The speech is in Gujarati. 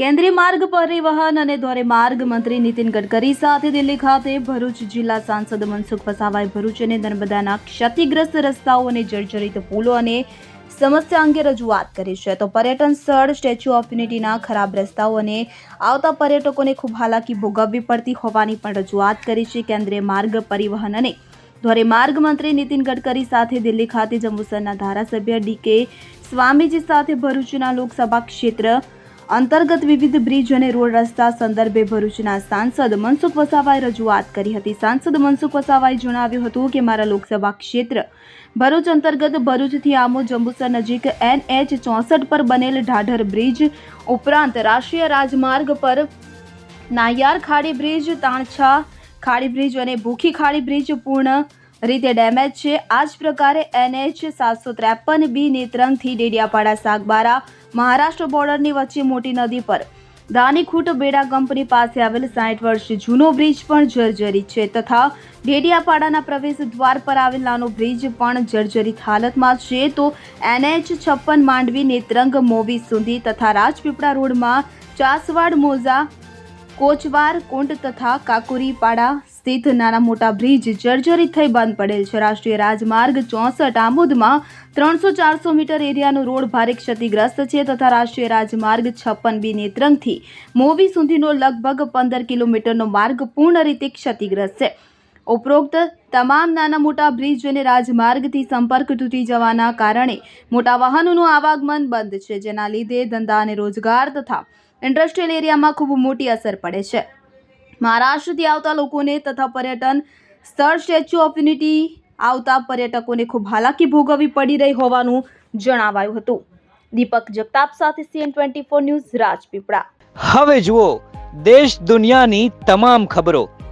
કેન્દ્રીય માર્ગ પરિવહન અને ધોરીમાર્ગ મંત્રી નીતિન ગડકરી સાથે દિલ્હી ખાતે ભરૂચ જિલ્લા સાંસદ મનસુખ વસાવાએ ભરૂચ અને નર્મદાના ક્ષતિગ્રસ્ત રસ્તાઓ અને જર્જરિત પુલો અને સમસ્યા અંગે રજૂઆત કરી છે. તો પર્યટન સ્થળ, સ્ટેચ્યુ ઓફ યુનિટીના ખરાબ રસ્તાઓ અને આવતા પર્યટકોને ખૂબ હાલાકી ભોગવવી પડતી હોવાની પણ રજૂઆત કરી છે કેન્દ્રીય માર્ગ પરિવહન અને ધોરીમાર્ગ મંત્રી નીતિન ગડકરી સાથે દિલ્હી ખાતે જંબુસરના ધારાસભ્ય ડીકે સ્વામીજી સાથે ભરૂચના લોકસભા ક્ષેત્ર અંતર્ગત વિવિધ બ્રિજ અને રોડ રસ્તા સંદર્ભે ભરૂચના સાંસદ મનસુખ વસાવાએ રજૂઆત કરી હતી. સાંસદ મનસુખ વસાવાએ જણાવ્યું હતું કે, મારા લોકસભા ક્ષેત્ર ભરૂચ અંતર્ગત ભરૂચથી આમો જંબુસર નજીક એનએચ ચોસઠ પર બનેલ ઢાઢર બ્રિજ ઉપરાંત રાષ્ટ્રીય રાજમાર્ગ પર નાયાર ખાડી બ્રિજ, તાણછા ખાડી બ્રિજ અને ભૂખી ખાડી બ્રિજ પૂર્ણ રીતે ડેમેજ છે. આ જ પ્રકારે એનએચ સાતસો ત્રેપન બી નેત્રંગથી ડેડિયાપાડા સાગબારા મહારાષ્ટ્ર બોર્ડરની વચ્ચે મોટી નદી પર. દાનીખૂટ બેડા કંપની પાસે આવેલ સાઠ વર્ષ જૂનો બ્રિજ પણ જર્જરિત છે તથા ડેડિયાપાડાના પ્રવેશ દ્વાર પર આવેલ નાનો બ્રિજ પણ જર્જરિત હાલતમાં છે. તો એનએચ છપ્પન માંડવી નેત્રંગ મોવી સુધી તથા રાજપીપળા રોડમાં ચાસવાડ મોજા કોચવાર, કુંડ તથા કાકુરીપાડા સ્થિત નાના મોટા બ્રિજ જર્જરિત થઈ બંધ પડેલ છે. રાષ્ટ્રીય રાજમાર્ગ ચોસઠ આમોદમાં ત્રણસો ચારસો મીટર એરિયાનો રોડ ભારે ક્ષતિગ્રસ્ત છે તથા રાષ્ટ્રીય રાજમાર્ગ છપ્પન બી નેત્રંગથી મોવી સુધીનો લગભગ પંદર કિલોમીટરનો માર્ગ પૂર્ણ રીતે ક્ષતિગ્રસ્ત છે. ઉપરોક્ત તમામ નાના મોટા બ્રિજ અને રાજમાર્ગથી સંપર્ક તૂટી જવાના કારણે મોટા વાહનોનું આવાગમન બંધ છે, જેના લીધે ધંધા અને રોજગાર તથા ઇન્ડસ્ટ્રીયલ એરિયામાં ખૂબ મોટી અસર પડે છે. મહારાષ્ટ્રથી આવતા લોકોને તથા પર્યટન સ્થળ સ્ટેચ્યુ ઓફ યુનિટી આવતા પર્યટકોને ખૂબ હાલાકી ભોગવવી પડી રહી હોવાનું જણાવાયું હતું. દીપક જગતાપ સાથે CN twenty four news Rajpipla. હવે જુઓ, દેશ દુનિયાની તમામ ખબરો.